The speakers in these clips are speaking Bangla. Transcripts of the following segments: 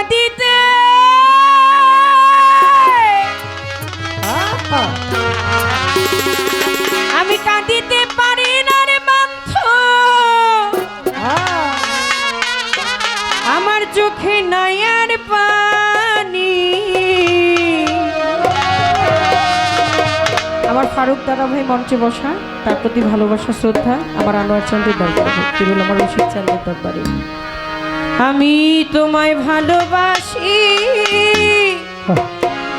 কাঁদিতে আমি কাঁদিতে পারি না রে বান্ধ। আমার চোখে নয়ার পানি। আমার ফারুক দাদা ভাই মঞ্চে বসা, তার প্রতি ভালোবাসা, শ্রদ্ধা, আমার আনোয়ার চন্দ্রের দরবারে। তিরুল আমার রশিদ চন্দ্রের দরবারে? আমি তোমায় ভালোবাসি।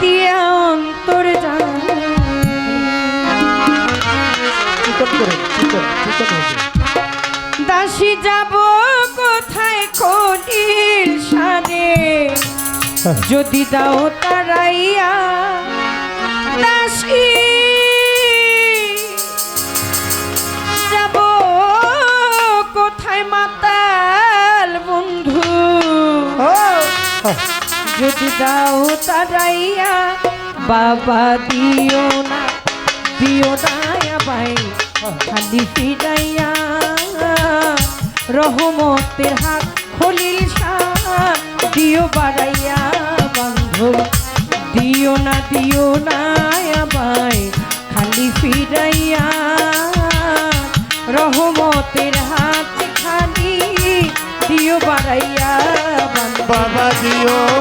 দিয়া অন্তর দাসী যাব কোথায় কলির সারে যদি দাও তারাইয়া দাসী দাও তারাইয়া, বাবা দিও না দিও না ভাই, খালি ফিরাইয়া। রহমতের হাত, খলিল শাহ দিও বাড়াইয়া, বান্ধব, দিও না দিও না ভাই, খালি ফিরাইয়া। রহমতের হাত, খালি দিও বাড়াইয়া বাবা দিও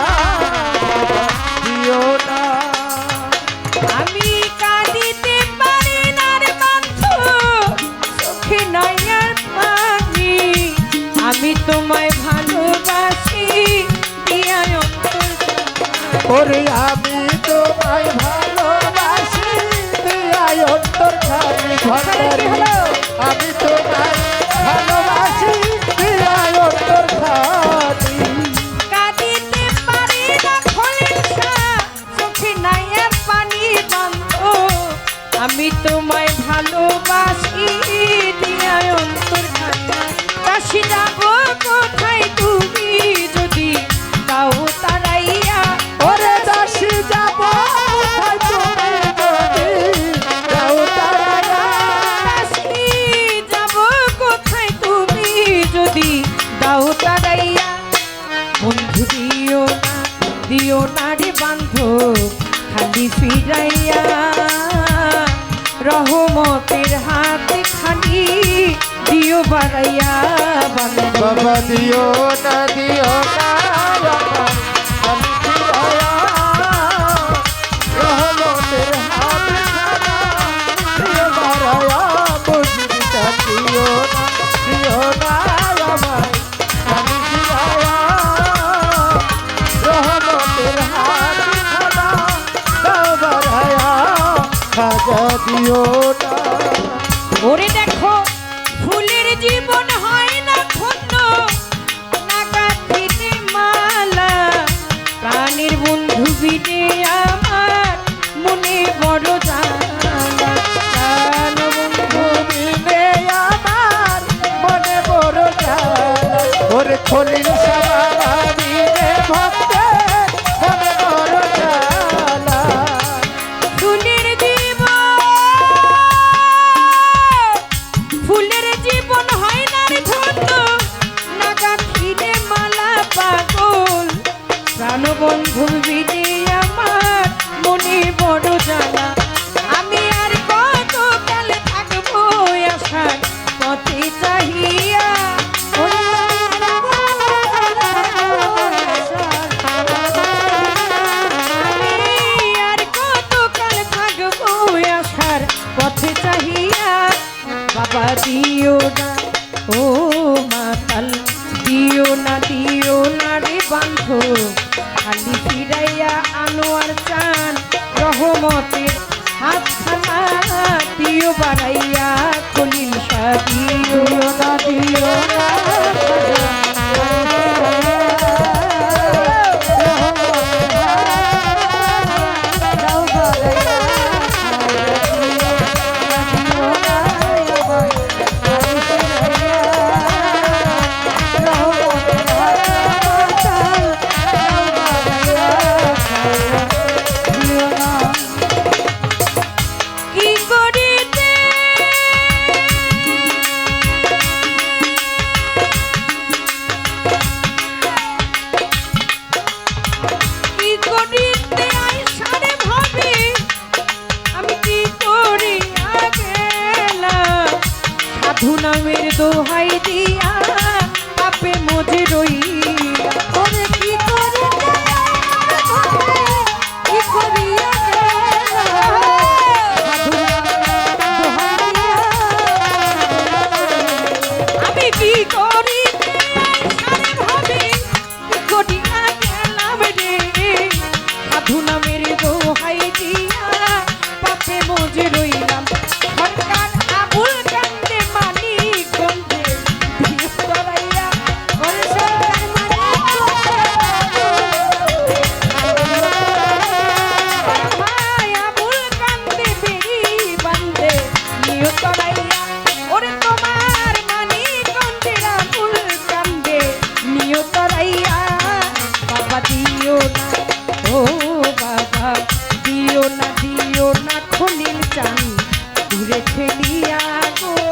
ওরে আমি তোমায় ভালোবাসি তুই অন্তর খালি ঘরে আমি তোমায় ভালোবাসি তুই অন্তর খালি কাঁদিতে পারি না খলিল শাহ চোখে নয়ার আমি তোমায় ভালোবাসি দিয়ায় অন্তর কাশি যাব কোথায় তুমি? বাড়াইয়া বাবা দিও না দিও না আমার পাইয়া বাবা দিও না। ও বাবা, দিও না দিও না খলিল চান দূরে ঠেলিয়া গো।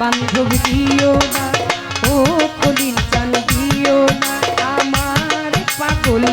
বান্ধব দিও না ও কলিন চান দিও না আমার পাগল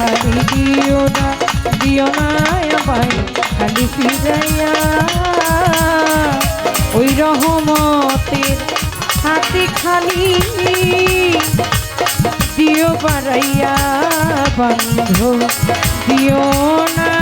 খালি দিও না দিও না আমায়, খালি ফিরাইয়া। ওই রহমতের হাতে খালি দিও বাড়াইয়া, বন্ধ দিও না।